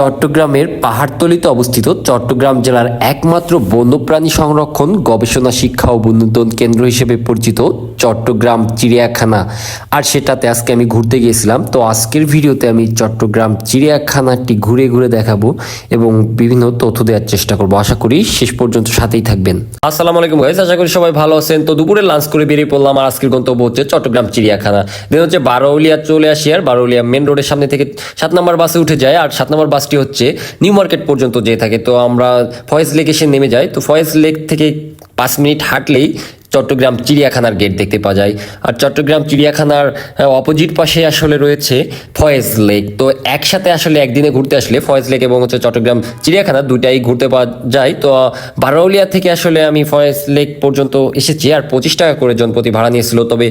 চট্টগ্রামের পাহাড়তলিতে অবস্থিত চট্টগ্রাম জেলার একমাত্র বন্যপ্রাণী সংরক্ষণ গবেষণা শিক্ষা ও বিনোদন কেন্দ্র হিসেবে পরিচিত চট্টগ্রাম চিড়িয়াখানা। আর সেটাতে আজকে আমি ঘুরতে গিয়েছিলাম। তো আজকের ভিডিওতে আমি চট্টগ্রাম চিড়িয়াখানাটি ঘুরে ঘুরে দেখাবো এবং বিভিন্ন তথ্য দেওয়ার চেষ্টা করব। আশা করি শেষ পর্যন্ত সাথেই থাকবেন। আসসালামু আলাইকুম গাইস আশা করি সবাই ভালো আছেন। তো দুপুরে লাঞ্চ করে বেরিয়ে পড়লাম। আর আজকের গন্তব্য হচ্ছে চট্টগ্রাম চিড়িয়াখানা। দেন হচ্ছে বারোলিয়া চলে আসি আর। বারোলিয়া মেন রোডের সামনে থেকে সাত নম্বর বাসে উঠে যায়। আর সাত নম্বর বাসটি হচ্ছে নিউ মার্কেট পর্যন্ত যেয়ে থাকে। তো আমরা ফয়েজ লেক এসে নেমে যাই। তো ফয়েজ লেক থেকে পাঁচ মিনিট হাঁটলেই চট্টগ্রাম চিড়িয়াখানার গেট দেখতে পাওয়া যায়। আর চট্টগ্রাম চিড়িয়াখানার অপোজিট পাশে আসলে রয়েছে ফয়েজ লেক। তো একসাথে আসলে একদিনে ঘুরতে আসলে ফয়েজ লেক এবং হচ্ছে চট্টগ্রাম চিড়িয়াখানা দুটাই ঘুরতে পাওয়া যায়। তো বারাউলিয়া থেকে আসলে আমি ফয়েজ লেক পর্যন্ত এসেছি আর পঁচিশ টাকা করে জনপ্রতি ভাড়া নিয়েছিল। তবে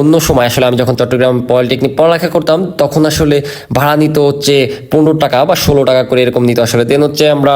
অন্য সময় আসলে আমি যখন চট্টগ্রাম পলিটেকনিক পড়ালেখা করতাম, তখন আসলে ভাড়া নিত হচ্ছে পনেরো টাকা বা ষোলো টাকা করে এরকম নিত আসলে। দেন হচ্ছে আমরা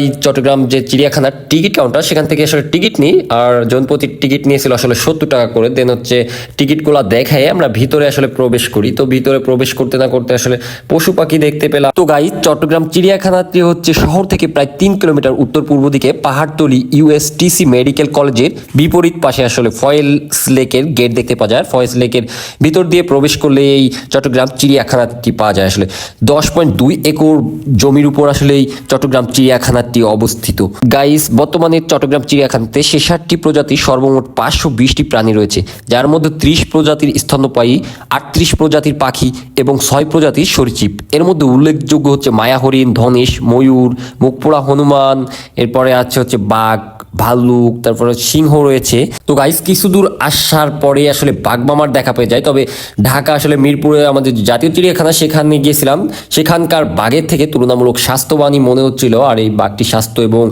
এই চট্টগ্রাম যে চিড়িয়াখানার টিকিট কাউন্টার, সেখান থেকে আসলে টিকিট নিই। আর জনপ্রতি টিকিট নিয়েছিল আসলে সত্তর টাকা করে দেন হচ্ছে টিকিটগুলো দেখায় আমরা ভিতরে আসলে প্রবেশ করি। তো ভিতরে প্রবেশ করতে না করতে আসলে পশু পাখি দেখতে পেলাম। তো গাই চট্টগ্রাম চিড়িয়াখানাটি হচ্ছে শহর থেকে প্রায় তিন কিলোমিটার উত্তর পূর্ব দিকে পাহাড়তলি ইউএসটিসি মেডিকেল কলেজের বিপরীত পাশে আসলে ফয়েলস লেকের গেট দেখতে পাওয়া যায়। ফয়েলস লেকের ভিতর দিয়ে প্রবেশ করলে এই চট্টগ্রাম চিড়িয়াখানাটি পাওয়া যায় আসলে। দশ পয়েন্ট দুই একর জমির উপর আসলে এই চট্টগ্রাম চিড়িয়াখানাটি অবস্থিত। গাইস বর্তমানে চট্টগ্রাম চিড়িয়াখানাতে ছেষট্টি প্রজাতির সর্বমোট পাঁচশো বিশটি প্রাণী রয়েছে, যার মধ্যে ত্রিশ প্রজাতির স্তন্যপায়ী, আটত্রিশ প্রজাতির পাখি এবং ছয় প্রজাতির সরীচীপ এর মধ্যে উল্লেখযোগ্য হচ্ছে মায়া হরিণ, ধনেশ, ময়ূর, মুখপোড়া হনুমান, এরপরে আছে হচ্ছে বাঘ ভাল্লুক, তারপরে সিংহ রয়েছে। তো গাইস কিছু দূর আসার পরে আসলে বাঘ মামার দেখা পেয়ে যায়। তবে ঢাকা আসলে মিরপুরে আমাদের জাতীয় চিড়িয়াখানা, সেখানে গিয়েছিলাম। সেখানকার বাঘের থেকে তুলনামূলক স্বাস্থ্যবানই মনে হচ্ছিল। আর এই বাঘটি স্বাস্থ্য এবং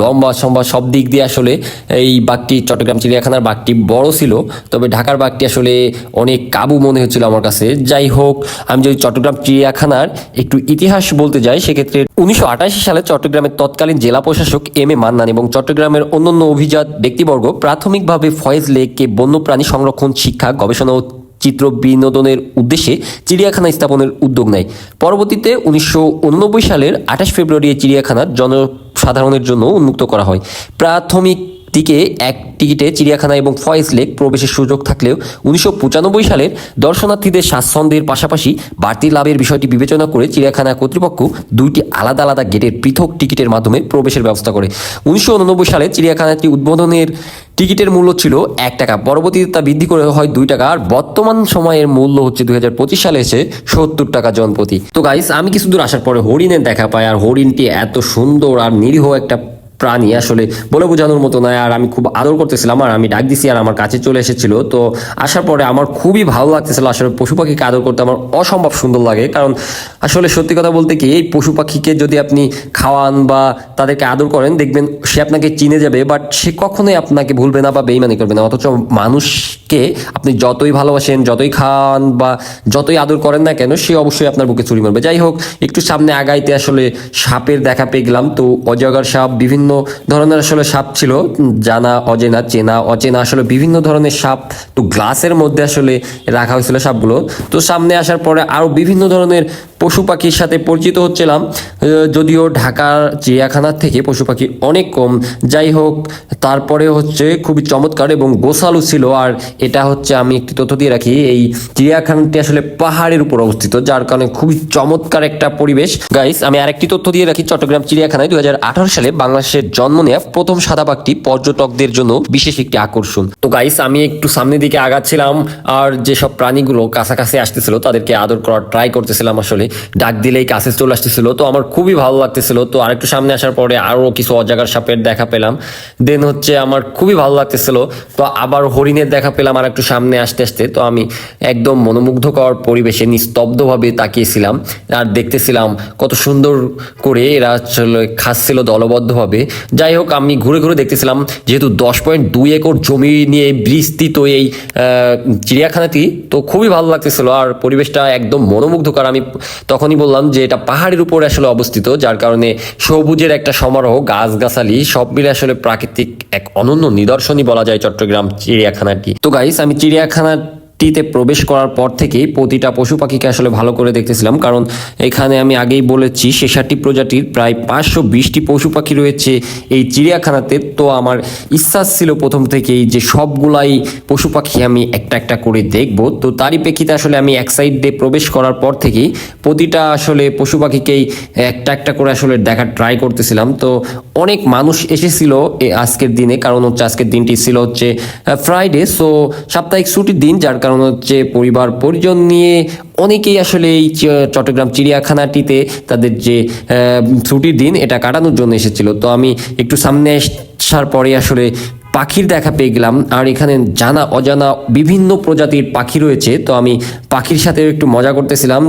লম্বা সম্বা সব দিক দিয়ে আসলে এই বাঘটি চট্টগ্রাম চিড়িয়াখানার বাঘটি বড় ছিল। তবে ঢাকার বাঘটি আসলে অনেক কাবু মনে হচ্ছিল আমার কাছে। যাই হোক, আমি যদি চট্টগ্রাম চিড়িয়াখানার একটু ইতিহাস বলতে যাই, সেক্ষেত্রে উনিশশো আটাশি সালে চট্টগ্রামের তৎকালীন জেলা প্রশাসক এম এ মান্নান এবং চট্টগ্রামের অন্যান্য অভিজাত ব্যক্তিবর্গ প্রাথমিকভাবে ফয়েজ লেককে বন্যপ্রাণী সংরক্ষণ, শিক্ষা, গবেষণা ও চিত্র বিনোদনের উদ্দেশ্যে চিড়িয়াখানা স্থাপনের উদ্যোগ নেয়। পরবর্তীতে উনিশশো সালের আঠাশ ফেব্রুয়ারি চিড়িয়াখানা জনসাধারণের জন্য উন্মুক্ত করা হয়। প্রাথমিক দিকে এক টিকিটে চিড়িয়াখানা এবং ফয়েজ লেক প্রবেশের সুযোগ থাকলেও উনিশশো সালের দর্শনার্থীদের স্বাচ্ছন্দ্যের পাশাপাশি বাড়তি লাভের বিষয়টি বিবেচনা করে চিড়িয়াখানা কর্তৃপক্ষ দুইটি আলাদা আলাদা গেটের পৃথক টিকিটের মাধ্যমে প্রবেশের ব্যবস্থা করে। উনিশশো উননব্বই সালে চিড়িয়াখানাটি উদ্বোধনের টিকিটের মূল্য ছিল এক টাকা। পরবর্তীতে তা বৃদ্ধি করে হয় দুই টাকা। আর বর্তমান সময়ের মূল্য হচ্ছে দু হাজার পঁচিশ সালে এসে সত্তর টাকা জনপ্রতি। তো গাইস আমি কিছু দূর আসার পরে হরিণের দেখা পাই। আর হরিণটি এত সুন্দর আর নিরীহ একটা প্রাণী আসলে বলে বোঝানোর মতো নয়। আর আমি খুব আদর করতেছিলাম, আর আমি ডাক দিছি, আর আমার কাছে চলে এসেছিল। তো আসার পরে আমার খুবই ভালো লাগতেছিল, আসলে পশু পাখিকে আদর করতে আমার অসম্ভব সুন্দর লাগে। কারণ আসলে সত্যি কথা বলতে কি, এই পশু পাখিকে যদি আপনি খাওয়ান বা তাদেরকে আদর করেন, দেখবেন সে আপনাকে চিনে যাবে, বাট সে কখনোই আপনাকে ভুলবে না বা বেইমানি করবে না। অথচ মানুষকে আপনি যতই ভালোবাসেন, যতই খান বা যতই আদর করেন না কেন, সে অবশ্যই আপনার বুকে চুরি মারবে। যাই হোক, একটু সামনে আগাইতে আসলে সাপের দেখা পেয়ে গেলাম। তো অজগর সাপ বিভিন্ন ধরনের আসলে সাপ ছিল, জানা, অজেনা, চেনা, অচেনা আসলে বিভিন্ন ধরনের সাপ। তো গ্লাসের মধ্যে আসলে রাখা হয়েছিল সাপগুলো। তো সামনে আসার পরে আরও বিভিন্ন ধরনের পশু পাখির সাথে পরিচিত হচ্ছিলাম যদিও ঢাকার চিড়িয়াখানার থেকে পশু পাখি অনেক কম। যাই হোক, তারপরে হচ্ছে খুবই চমৎকার এবং গোসালু ছিল। আর এটা হচ্ছে আমি একটি তথ্য দিয়ে রাখি, এই চিড়িয়াখানাটি আসলে পাহাড়ের উপর অবস্থিত, যার কারণে খুবই চমৎকার একটা পরিবেশ। গাইস আমি আরেকটি তথ্য দিয়ে রাখি, চট্টগ্রাম চিড়িয়াখানায় দু হাজার আঠারো সালে বাংলাদেশের জন্ম নেওয়া প্রথম সাদা বাঘটি পর্যটকদের জন্য বিশেষ একটি আকর্ষণ। তো গাইস আমি একটু সামনের দিকে আগাচ্ছিলাম, আর যেসব প্রাণীগুলো কাছাকাছি আসতেছিল, তাদেরকে আদর করার ট্রাই করতেছিলাম আসলে। ডাক দিলেই কাছে চলে আসতেছিল। তো আমার খুবই ভালো লাগতেছিল। তো আরেকটু সামনে আসার পরে আরও কিছু অজাগার সাপের দেখা পেলাম। দেন হচ্ছে আমার খুবই ভালো লাগতেছিল। তো আবার হরিণের দেখা পেলাম আর একটু সামনে আসতে আসতে। তো আমি একদম মনোমুগ্ধকর পরিবেশে নিস্তব্ধভাবে তাকিয়েছিলাম আর দেখতেছিলাম কত সুন্দর করে এরা আসলে খাচ্ছিল দলবদ্ধভাবে। যাই হোক, আমি ঘুরে ঘুরে দেখতেছিলাম যেহেতু দশ পয়েন্ট দুই একর জমি নিয়ে বিস্তৃত এই চিড়িয়াখানাটি, তো খুবই ভালো লাগতেছিল। আর পরিবেশটা একদম মনোমুগ্ধকর। আমি তখনই বললাম যে এটা পাহাড়ের উপরে আসলে অবস্থিত, যার কারণে সবুজের একটা সমারোহ, গাছগাছালি, সব মিলে আসলে প্রাকৃতিক এক অনন্য নিদর্শনই বলা যায় চট্টগ্রাম চিড়িয়াখানাটি তো গাইস আমি চিড়িয়াখানার টিতে প্রবেশ করার পর থেকেই প্রতিটা পশু পাখিকে আসলে ভালো করে দেখতেছিলাম। কারণ এখানে আমি আগেই বলেছি শেষাটি প্রজাতির প্রায় পাঁচশো বিশটি পশু পাখি রয়েছে এই চিড়িয়াখানাতে। তো আমার ইচ্ছা ছিল প্রথম থেকেই যে সবগুলাই পশু পাখি আমি একটা একটা করে দেখব। তো তারই প্রেক্ষিতে আসলে আমি এক সাইড দিয়ে প্রবেশ করার পর থেকেই প্রতিটা আসলে পশু পাখিকেই একটা একটা করে আসলে দেখার ট্রাই করতেছিলাম। তো অনেক মানুষ এসেছিল আজকের দিনে, কারণ হচ্ছে আজকের দিনটি ছিল হচ্ছে ফ্রাইডে সো সাপ্তাহিক ছুটির দিন, যার কারণ হচ্ছে পরিবার পরিজন নিয়ে অনেকেই আসলে এই চট্টগ্রাম চিড়িয়াখানাটিতে তাদের যে ছুটির দিন এটা কাটানোর জন্য এসেছিল। তো আমি একটু সামনে আসার পরে আসলে পাখির দেখা পেয়ে গেলাম। আর এখানে জানা অজানা বিভিন্ন প্রজাতির পাখি রয়েছে। তো আমি পাখির সাথে একটু মজা করতেছিলাম।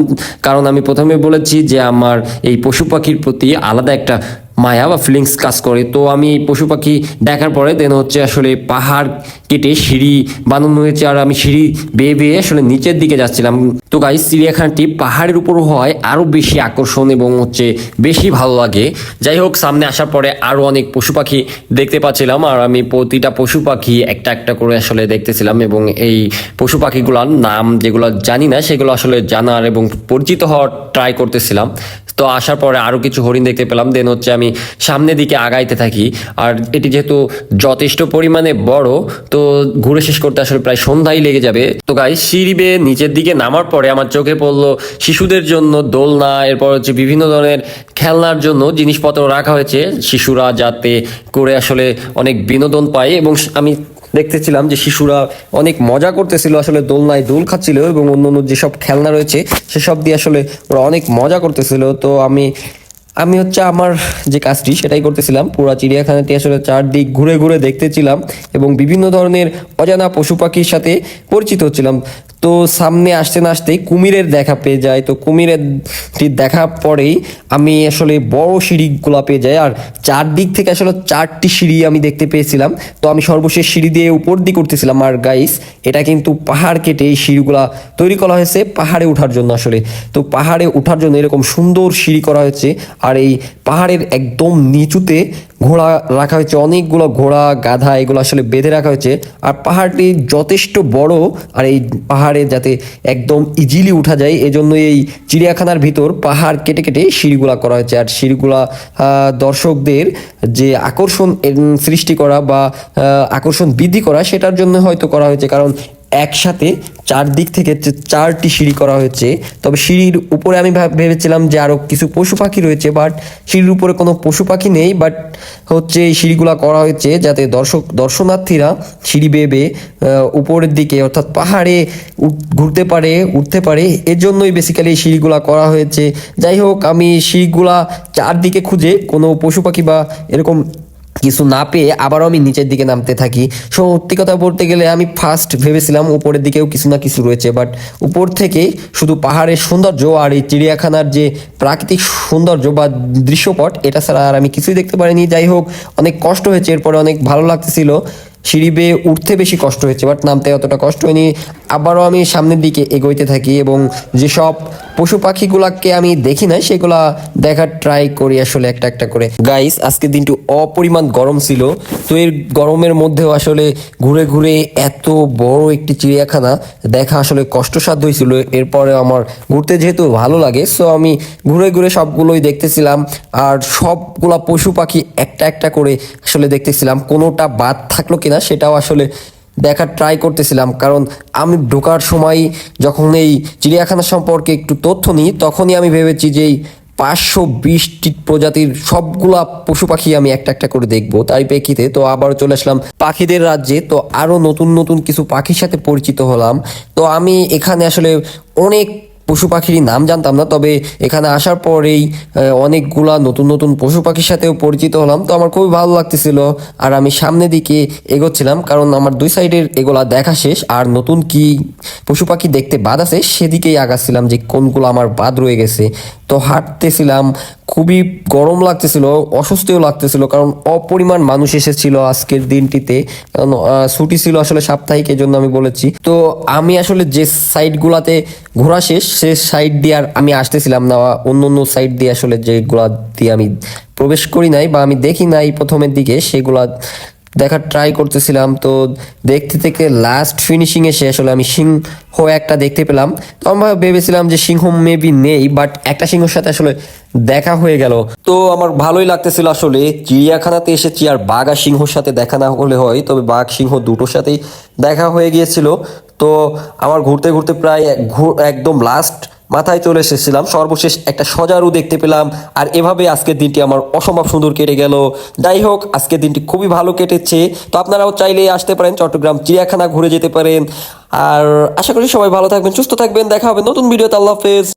কারণ আমি প্রথমে বলেছি যে আমার এই পশু পাখির প্রতি আলাদা একটা মায়া বা ফিলিংস কাজ করে। তো আমি পশু পাখি দেখার পরে দেন হচ্ছে আসলে পাহাড় কেটে সিঁড়ি বানানো হয়েছে আর আমি সিঁড়ি বেয়ে বেয়ে আসলে নিচের দিকে যাচ্ছিলাম। তো গাইস চিড়িয়াখানাটি পাহাড়ের উপর হয় আরও বেশি আকর্ষণ এবং হচ্ছে বেশি ভালো লাগে। যাই হোক, সামনে আসার পরে আরও অনেক পশু পাখি দেখতে পাচ্ছিলাম আর আমি প্রতিটা পশু পাখি একটা একটা করে আসলে দেখতেছিলাম এবং এই পশু পাখিগুলোর নাম যেগুলো জানি না, সেগুলো আসলে জানার এবং পরিচিত হওয়ার ট্রাই করতেছিলাম। তো আসার পরে আরও কিছু হরিণ দেখতে পেলাম। দেন হচ্ছে আমি সামনের দিকে আগাইতে থাকি। আর এটি যেহেতু যথেষ্ট পরিমাণে বড়, তো ঘুরে শেষ করতে আসলে প্রায় সন্ধ্যায় লেগে যাবে। তো গাই সিঁড়ি বেয়ে নিচের দিকে নামার পরে আমার চোখে পড়ল শিশুদের জন্য দোলনা, এরপর হচ্ছে বিভিন্ন ধরনের খেলনার জন্য জিনিসপত্র রাখা হয়েছে। শিশুরা যাতে করে আসলে অনেক বিনোদন পায় এবং আমি দেখতেছিলাম যে শিশুরা অনেক মজা করতেছিল, আসলে দোলনায় দোল খাচ্ছিল এবং অন্য অন্য যেসব খেলনা রয়েছে, সেসব দিয়ে আসলে ওরা অনেক মজা করতেছিল। তো আমি আমি হচ্ছে আমার যে কাজটি, সেটাই করতেছিলাম। পুরা চিড়িয়াখানাটি আসলে চারদিক ঘুরে ঘুরে দেখতেছিলাম এবং বিভিন্ন ধরনের অজানা পশু পাখির সাথে পরিচিত হচ্ছিলাম। তো সামনে আসতে না আসতেই কুমিরের দেখা পেয়ে যায়। তো কুমিরের দেখা পরেই আমি আসলে বড় সিঁড়িগুলো পেয়ে যাই। আর চারদিক থেকে আসলে চারটি সিঁড়ি আমি দেখতে পেয়েছিলাম। তো আমি সর্বশেষ সিঁড়ি দিয়ে উপর দিক করতেছিলাম। আর গাইস এটা কিন্তু পাহাড় কেটে এই সিঁড়িগুলা তৈরি করা হয়েছে পাহাড়ে ওঠার জন্য আসলে। তো পাহাড়ে ওঠার জন্য এরকম সুন্দর সিঁড়ি করা হয়েছে। আর এই পাহাড়ের একদম নিচুতে ঘোড়া রাখা হয়েছে, অনেকগুলো ঘোড়া, গাধা, এগুলো আসলে বেঁধে রাখা হয়েছে। আর পাহাড়টি যথেষ্ট বড়, আর এই পাহাড়ে যাতে একদম ইজিলি উঠা যায়, এজন্য এই চিড়িয়াখানার ভিতর পাহাড় কেটে কেটে সিঁড়িগুলা করা হয়েছে। আর সিঁড়িগুলা দর্শকদের যে আকর্ষণ সৃষ্টি করা বা আকর্ষণ বৃদ্ধি করা, সেটার জন্য হয়তো করা হয়েছে। কারণ একসাথে চারদিক থেকে চারটি সিঁড়ি করা হয়েছে তবে সিঁড়ির উপরে আমি ভাব- ভেবেছিলাম যে আরও কিছু পশু পাখি রয়েছে বাট সিঁড়ির উপরে কোনো পশু পাখি নেই বাট হচ্ছে এই সিঁড়িগুলা করা হয়েছে যাতে দর্শক দর্শনার্থীরা সিঁড়ি বেয়ে বেয়ে, উপরের দিকে অর্থাৎ পাহাড়ে ঘুরতে পারে উঠতে পারে। এর জন্যই বেসিক্যালি এই সিঁড়িগুলা করা হয়েছে। যাই হোক আমি সিঁড়িগুলা চারদিকে খুঁজে কোনো পশু পাখি বা এরকম কিছু না পেয়ে আবারও আমি নিচের দিকে নামতে থাকি। সত্যি কথা বলতে গেলে আমি ফার্স্ট ভেবেছিলাম উপরের দিকেও কিছু না কিছু রয়েছে বাট উপর থেকে শুধু পাহাড়ের সৌন্দর্য আর এই চিড়িয়াখানার যে প্রাকৃতিক সৌন্দর্য বা দৃশ্যপট, এটা ছাড়া আর আমি কিছুই দেখতে পারিনি। যাই হোক, অনেক কষ্ট হয়েছে, এরপরে অনেক ভালো লাগতেছিল। সিঁড়ি বেয়ে উঠতে বেশি কষ্ট হয়েছে, বাট নামতে অতটা কষ্ট হয়নি। আবারও আমি সামনের দিকে এগোইতে থাকি এবং যেসব পশু পাখিগুলাকে আমি দেখি না সেগুলা দেখার ট্রাই করি আসলে একটা একটা করে। গাইস আজকে দিনটি অপরিমাণ গরম ছিল, তো এর গরমের মধ্যেও আসলে ঘুরে ঘুরে এত বড় একটি চিড়িয়াখানা দেখা আসলে কষ্টসাধ্য হয়েছিল। এরপরে আমার ঘুরতে যেহেতু ভালো লাগে সো আমি ঘুরে ঘুরে সবগুলোই দেখতেছিলাম আর সবগুলা পশু পাখি একটা একটা করে আসলে দেখতেছিলাম। কোনোটা বাদ থাকল কিনা সেটাও আসলে দেখার ট্রাই করতেছিলাম। কারণ আমি ঢোকার সময় যখন এই চিড়িয়াখানা সম্পর্কে একটু তথ্য নিই, তখনই আমি ভেবেছি যে এই পাঁচশো বিশটি প্রজাতির সবগুলা পশু পাখি আমি একটা একটা করে দেখব তাই প্রেক্ষিতে। তো আবার চলে আসলাম পাখিদের রাজ্যে। তো আরও নতুন নতুন কিছু পাখির সাথে পরিচিত হলাম। তো আমি এখানে আসলে অনেক পশু পাখির নাম জানতাম না, তবে এখানে আসার পরেই অনেকগুলা নতুন নতুন পশু পাখির সাথেও পরিচিত হলাম। তো আমার খুবই ভালো লাগতেছিল আর আমি সামনে দিকে এগোচ্ছিলাম, কারণ আমার দুই সাইডের এগুলা দেখা শেষ। আর নতুন কি পশু পাখি দেখতে বাদ আছে, সেদিকেই আগাচ্ছিলাম যে কোনগুলো আমার বাদ রয়ে গেছে। তো হাঁটতেছিলাম, খুবই গরম লাগতেছিল, অস্বস্তিও লাগতেছিল, কারণ অপরিমাণ মানুষ এসেছিল আজকের দিনটিতে। কারণ ছুটি ছিল আসলে সাপ্তাহিক জন্য আমি বলেছি। তো আমি আসলে যে সাইডগুলাতে ঘোরা শেষ, সে সাইড দিয়ে আর আমি আসতেছিলাম না অন্য অন্য সাইড দিয়ে আসলে যেগুলা দিয়ে আমি প্রবেশ করি নাই, বা আমি দেখি নাই প্রথমের দিকে, সেগুলা দেখার ট্রাই করতেছিলাম, তো দেখতে থেকে লাস্ট ফিনিশিং এসে আসলে আমি সিংহ একটা দেখতে পেলাম। তো আমরা ভেবেছিলাম যে সিংহ মেবি নেই বাট একটা সিংহের সাথে আসলে দেখা হয়ে গেল। তো আমার ভালোই লাগতেছিল আসলে, চিড়িয়াখানাতে এসেছি আর বাঘ আর সিংহর সাথে দেখা না হলে হয়? তবে বাঘ সিংহ দুটোর সাথেই দেখা হয়ে গিয়েছিল। তো আমার ঘুরতে ঘুরতে প্রায় একদম লাস্ট মাথায় চলে এসেছিলাম। সর্বশেষ একটা সজারু দেখতে পেলাম। আর এভাবে আজকের দিনটি আমার অসম্ভব সুন্দর কেটে গেল। যাই হোক, আজকের দিনটি খুবই ভালো কেটেছে। তো আপনারাও চাইলে আসতে পারেন চট্টগ্রাম চিড়িয়াখানা ঘুরে যেতে পারেন। আর আশা করি সবাই ভালো থাকবেন, সুস্থ থাকবেন। দেখা হবে নতুন ভিডিওতে। আল্লাহ হাফেজ।